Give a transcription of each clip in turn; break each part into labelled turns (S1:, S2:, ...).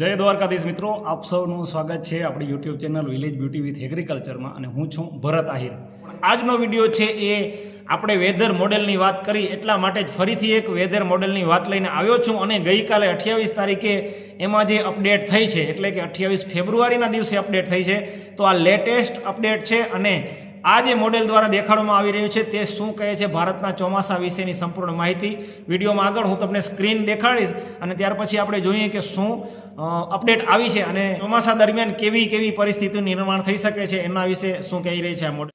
S1: જય દ્વારકાધીશ મિત્રો, આપ સૌનું સ્વાગત છે આપણી YouTube channel village beauty with એગ્રીકલ્ચરમાં અને હું છું ભરત આહિર. આજનો વીડિયો છે એ આપણે વેધર મોડેલની વાત કરી, એટલા માટે જ ફરીથી એક વેધર મોડેલની વાત લઈને આવ્યો છું અને ગઈકાલે અઠ્યાવીસ તારીખે એમાં જે અપડેટ થઈ છે, એટલે કે અઠ્યાવીસ ફેબ્રુઆરીના દિવસે અપડેટ થઈ છે, તો આ લેટેસ્ટ અપડેટ છે અને આ જે મોડેલ દ્વારા દેખાડવામાં આવી રહ્યું છે તે શું કહે છે ભારતના ચોમાસા વિશેની સંપૂર્ણ માહિતી વિડીયોમાં આગળ હું તમને સ્ક્રીન દેખાડીશ અને ત્યાર પછી આપણે જોઈએ કે શું અપડેટ આવી છે અને ચોમાસા દરમિયાન કેવી કેવી પરિસ્થિતિનું નિર્માણ થઈ શકે છે એના વિશે શું કહી રહી છે આ મોડેલ?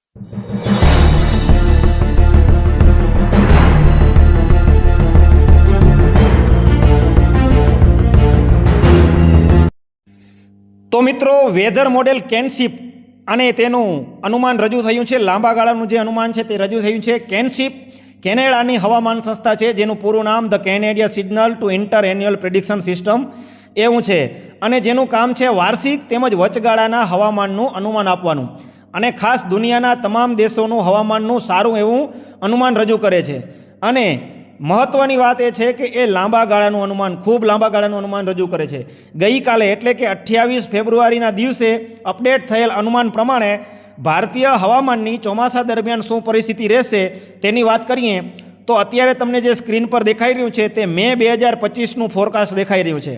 S1: તો મિત્રો, વેધર મોડેલ કેનશિપ અને તેનું અનુમાન રજૂ થયું છે, લાંબા ગાળાનું જે અનુમાન છે તે રજૂ થયું છે. કેનશિપ, કેનેડાની હવામાન સંસ્થા છે, જેનું પૂરું નામ the Canadian signal to interannual prediction system એવું છે. અને જેનું કામ છે વાર્ષિક તેમજ વચગાળાના હવામાનનું અનુમાન આપવાનું. અને ખાસ દુનિયાના તમામ દેશોનું હવામાનનું સારું એવું અનુમાન રજૂ કરે છે. અને મહત્વની વાત એ છે કે એ લાંબા ગાળાનું અનુમાન, ખૂબ લાંબા ગાળાનું અનુમાન રજૂ કરે છે. ગઈકાલે એટલે કે અઠ્યાવીસ ફેબ્રુઆરીના દિવસે અપડેટ થયેલ અનુમાન પ્રમાણે ભારતીય હવામાનની ચોમાસા દરમિયાન શું પરિસ્થિતિ રહેશે તેની વાત કરીએ, તો અત્યારે તમને જે સ્ક્રીન પર દેખાઈ રહ્યું છે તે મે બે હજાર પચીસનું ફોરકાસ્ટ દેખાઈ રહ્યું છે.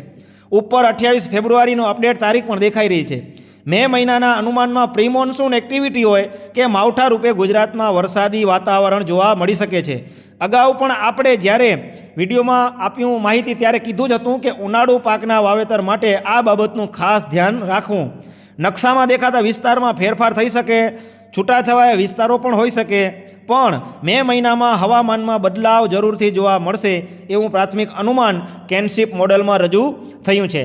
S1: ઉપર અઠ્યાવીસ ફેબ્રુઆરીનો અપડેટ તારીખ પણ દેખાઈ રહી છે. મે મહિનાના અનુમાનમાં પ્રી મોન્સૂન એક્ટિવિટી હોય કે માવઠા રૂપે ગુજરાતમાં વરસાદી વાતાવરણ જોવા મળી શકે છે. અગાઉ પણ આપણે જ્યારે વિડીયોમાં આપ્યું માહિતી ત્યારે કીધું જ હતું કે ઉનાળુ પાકના વાવેતર માટે આ બાબતનું ખાસ ધ્યાન રાખવું. નકશામાં દેખાતા વિસ્તારમાં ફેરફાર થઈ શકે, છૂટાછવાયા વિસ્તારો પણ હોઈ શકે. પણ મે મહિનામાં હવામાનમાં બદલાવ જરૂરથી જોવા મળશે એવું પ્રાથમિક અનુમાન કેનશિપ મોડલમાં રજૂ થયું છે.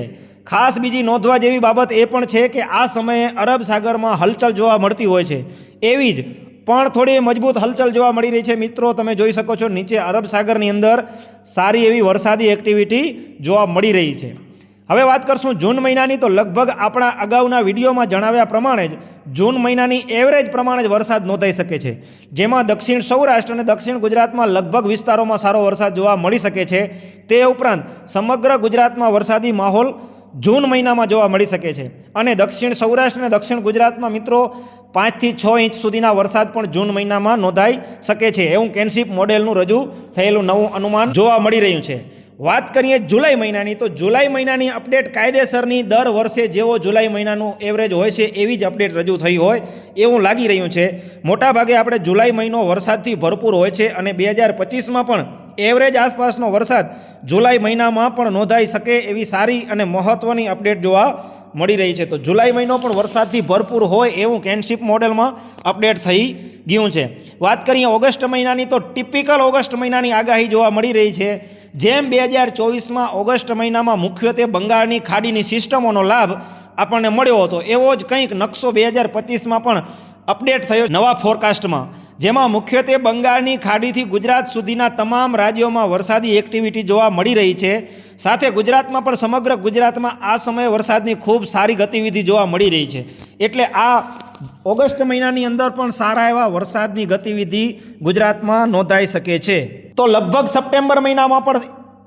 S1: ખાસ બીજી નોંધવા જેવી બાબત એ પણ છે કે આ સમયે અરબ સાગરમાં હલચલ જોવા મળતી હોય છે. એવી જ પણ થોડી મજબૂત હલચલ જોવા મળી રહી છે. મિત્રો, તમે જોઈ શકો છો, નીચે અરબ સાગરની અંદર સારી એવી વરસાદી એક્ટિવિટી જોવા મળી રહી છે. હવે વાત કરશું જૂન મહિનાની, તો લગભગ આપણા અગાઉના વિડીયોમાં જણાવ્યા પ્રમાણે જ જૂન મહિનાની એવરેજ પ્રમાણે જ વરસાદ નોંધાઈ શકે છે. જેમાં દક્ષિણ સૌરાષ્ટ્ર અને દક્ષિણ ગુજરાતમાં લગભગ વિસ્તારોમાં સારો વરસાદ જોવા મળી શકે છે. તે ઉપરાંત સમગ્ર ગુજરાતમાં વરસાદી માહોલ જૂન મહિનામાં જોવા મળી શકે છે. અને દક્ષિણ સૌરાષ્ટ્ર અને દક્ષિણ ગુજરાતમાં મિત્રો પાંચથી છ ઇંચ સુધીના વરસાદ પણ જૂન મહિનામાં નોંધાઈ શકે છે. એવું કેન્સિપ મોડેલનું રજૂ થયેલું નવું અનુમાન જોવા મળી રહ્યું છે. વાત કરીએ જુલાઈ મહિનાની, તો જુલાઈ મહિનાની અપડેટ કાયદેસરની દર વર્ષે જેવો જુલાઈ મહિનાનું એવરેજ હોય છે એવી જ અપડેટ રજૂ થઈ હોય એવું લાગી રહ્યું છે. મોટાભાગે આપણે જુલાઈ મહિનો વરસાદથી ભરપૂર હોય છે અને બે હજાર પચીસમાં પણ એવરેજ આસપાસનો વરસાદ જુલાઈ મહિનામાં પણ નોંધાઈ શકે એવી સારી અને મહત્ત્વની અપડેટ જોવા મળી રહી છે. તો જુલાઈ મહિનો પણ વરસાદથી ભરપૂર હોય એવું કેનશિપ મોડેલમાં અપડેટ થઈ ગયું છે. વાત કરીએ ઓગસ્ટ મહિનાની તો ટિપિકલ ઓગસ્ટ મહિનાની આગાહી જોવા મળી રહી છે. જેમ બે હજાર ચોવીસમાં ઓગસ્ટ મહિનામાં મુખ્યત્વે બંગાળની ખાડીની સિસ્ટમોનો લાભ આપણને મળ્યો હતો. એવો જ કંઈક નકશો બે હજાર પચીસમાં પણ અપડેટ થયો નવા ફોરકાસ્ટમાં જેમાં મુખ્યત્વે બંગાળની ખાડીથી ગુજરાત સુધીના તમામ રાજ્યોમાં વરસાદી એક્ટિવિટી જોવા મળી રહી છે. સાથે ગુજરાતમાં પણ સમગ્ર ગુજરાતમાં આ સમયે વરસાદની ખૂબ સારી ગતિવિધિ જોવા મળી રહી છે. એટલે આ ઓગસ્ટ મહિનાની અંદર પણ સારા એવા વરસાદની ગતિવિધિ ગુજરાતમાં નોંધાઈ શકે છે. તો લગભગ સપ્ટેમ્બર મહિનામાં પણ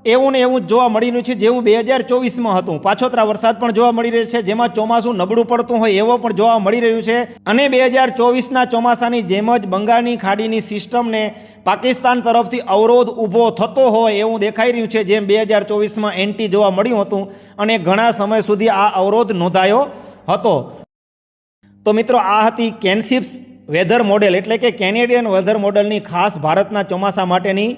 S1: એવું ને એવું જોવા મળી રહ્યું છે, જેવું બે હજાર ચોવીસમાં હતું. પાછોતરા વરસાદ પણ જોવા મળી રહ્યો છે, જેમાં ચોમાસું નબળું પડતું હોય એવો પણ જોવા મળી રહ્યું છે. અને બે હજાર ચોવીસના ચોમાસાની જેમ જ બંગાળની ખાડીની સિસ્ટમને પાકિસ્તાન તરફથી અવરોધ ઊભો થતો હોય એવું દેખાઈ રહ્યું છે, જેમ બે હજાર ચોવીસમાં એન્ટી જોવા મળ્યું હતું અને ઘણા સમય સુધી આ અવરોધ નોંધાયો હતો. તો મિત્રો, આ હતી કેનશિપ્સ વેધર મોડેલ, એટલે કે કેનેડિયન વેધર મોડેલની ખાસ ભારતના ચોમાસા માટેની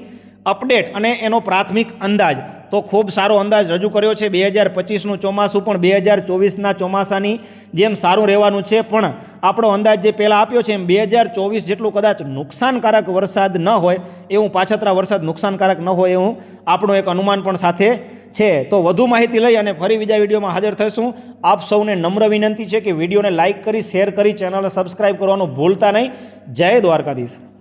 S1: અપડેટ અને એનો પ્રાથમિક અંદાજ. તો ખૂબ સારો અંદાજ રજૂ કર્યો છે બે હજાર પચીસનું ચોમાસું, પણ બે હજાર ચોવીસના ચોમાસાની જેમ સારું રહેવાનું છે. પણ આપણો અંદાજ જે પહેલાં આપ્યો છે એમ બે હજાર ચોવીસ જેટલું કદાચ નુકસાનકારક વરસાદ ન હોય, એવું પાછતરા વરસાદ નુકસાનકારક ન હોય એવું આપણું એક અનુમાન પણ સાથે છે. તો વધુ માહિતી લઈ અને ફરી બીજા વિડીયોમાં હાજર થઈશું. આપ સૌને નમ્ર વિનંતી છે કે વિડીયોને લાઇક કરી, શેર કરી, ચેનલને સબસ્ક્રાઈબ કરવાનું ભૂલતા નહીં. જય દ્વારકાધીશ.